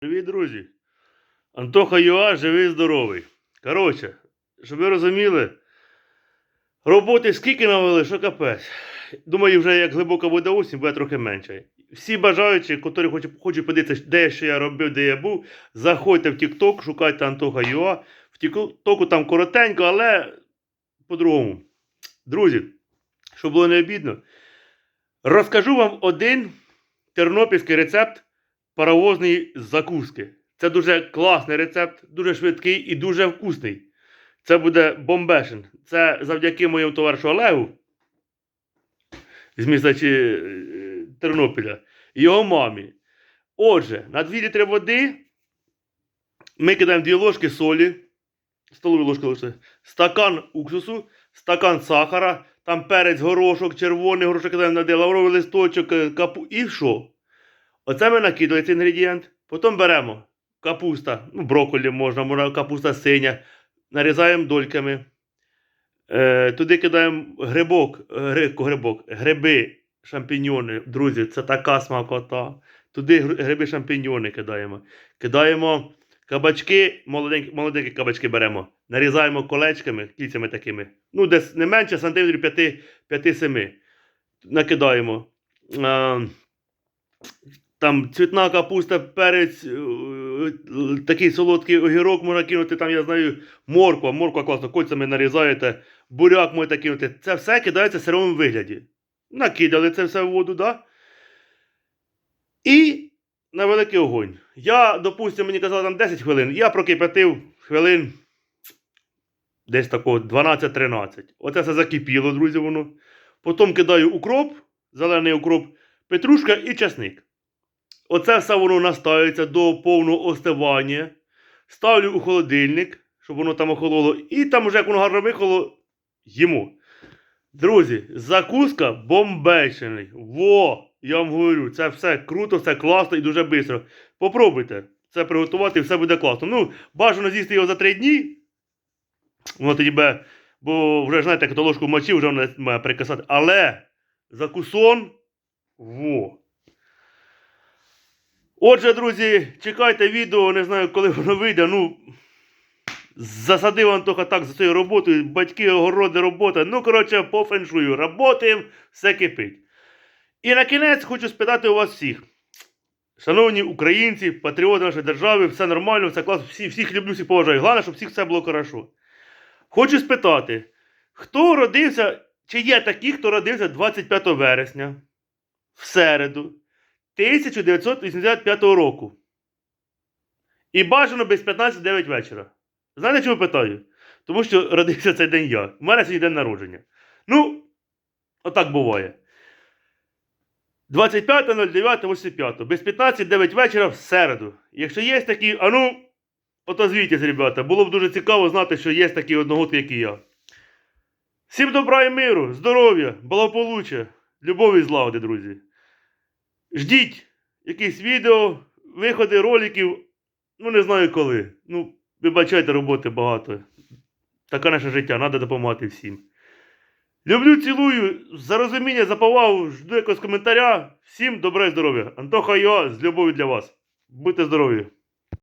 Привіт, друзі! Антоха Юа, живий, здоровий. Коротше, щоб ви розуміли, роботи скільки навели, що капець. Думаю, вже як глибока буде осінь, буде трохи менше. Всі бажаючі, які хочуть, хочуть подивитися, де що я робив, де я був, заходьте в TikTok, шукайте Антоха Юа. В TikTok там коротенько, але по-другому. Друзі, щоб було не обідно, розкажу вам один тернопільський рецепт паровозної закуски. Це дуже класний рецепт, дуже швидкий і дуже вкусний. Це буде бомбешин. Це завдяки моєму товаришу Олегу з міста е, Тернопіля і його мамі. Отже, на 2 літри води ми кидаємо 2 ложки солі, столові ложки лише, стакан уксусу, стакан сахара, там перець, горошок, червоний горошок кидаємо на лавровий листочок, е, капу і що? Оце ми накидали цей інгредієнт. Потім беремо капуста, ну, брокколі можна, можна капуста синя. Нарізаємо дольками. Е, туди кидаємо грибок, е, гри- грибок, гриби, шампіньони. Друзі, це така смакота. Туди гриби шампіньони кидаємо. Кидаємо кабачки, молоденькі, молоденькі кабачки беремо. Нарізаємо колечками, кільцями такими. Ну, десь не менше сантиметрів 5-7. Накидаємо. Е, там цвітна капуста, перець, е, е, такий солодкий огірок можна кинути, там, я знаю, морква, морква класно, кольцями нарізаєте, буряк можете кинути. Це все кидається в сировому вигляді. Накидали це все в воду, да? І на великий огонь. Я, допустимо, мені казали там 10 хвилин, я прокипятив хвилин десь такого 12-13. Оце все закипіло, друзі, воно. Потім кидаю укроп, зелений укроп, петрушка і часник. Оце все воно настаюється до повного остивання. Ставлю у холодильник, щоб воно там охололо. І там вже як воно гарно вихоло, їмо. Друзі, закуска бомбейшений. Во! Я вам говорю, це все круто, все класно і дуже швидко. Попробуйте це приготувати, і все буде класно. Ну, бажано з'їсти його за три дні. Воно тоді буде, бо вже знаєте, як ложку мочі, вже воно має прикасати. Але закусон. Во! Отже, друзі, чекайте відео, не знаю, коли воно вийде. Ну, засадив Антоха так за цією роботою, батьки, огороди, робота. Ну, коротше, по феншую. Работаємо, все кипить. І на кінець хочу спитати у вас всіх. Шановні українці, патріоти нашої держави, все нормально, все класно, всі, всіх люблю, всіх поважаю. Головне, щоб всіх все було хорошо. Хочу спитати, хто родився, чи є такі, хто родився 25 вересня, в середу, 1985 року. І бажано без 15-9 вечора. Знаєте, чому питаю? Тому що родився цей день я. У мене сьогодні день народження. Ну, отак буває. 25.09.85. Без 15-9 вечора в середу. Якщо є такі, а ну, отозвітесь, ребята. Було б дуже цікаво знати, що є такі одногодки, як і я. Всім добра і миру, здоров'я, благополуччя, любові і злагоди, друзі. Ждіть якісь відео, виходи роликів. Ну, не знаю коли. Ну, вибачайте, роботи багато. Таке наше життя, треба допомагати всім. Люблю, цілую, за розуміння, за повагу, жду якогось коментаря. Всім добре і здоров'я. Антоха Йо з любов'ю для вас. Будьте здорові!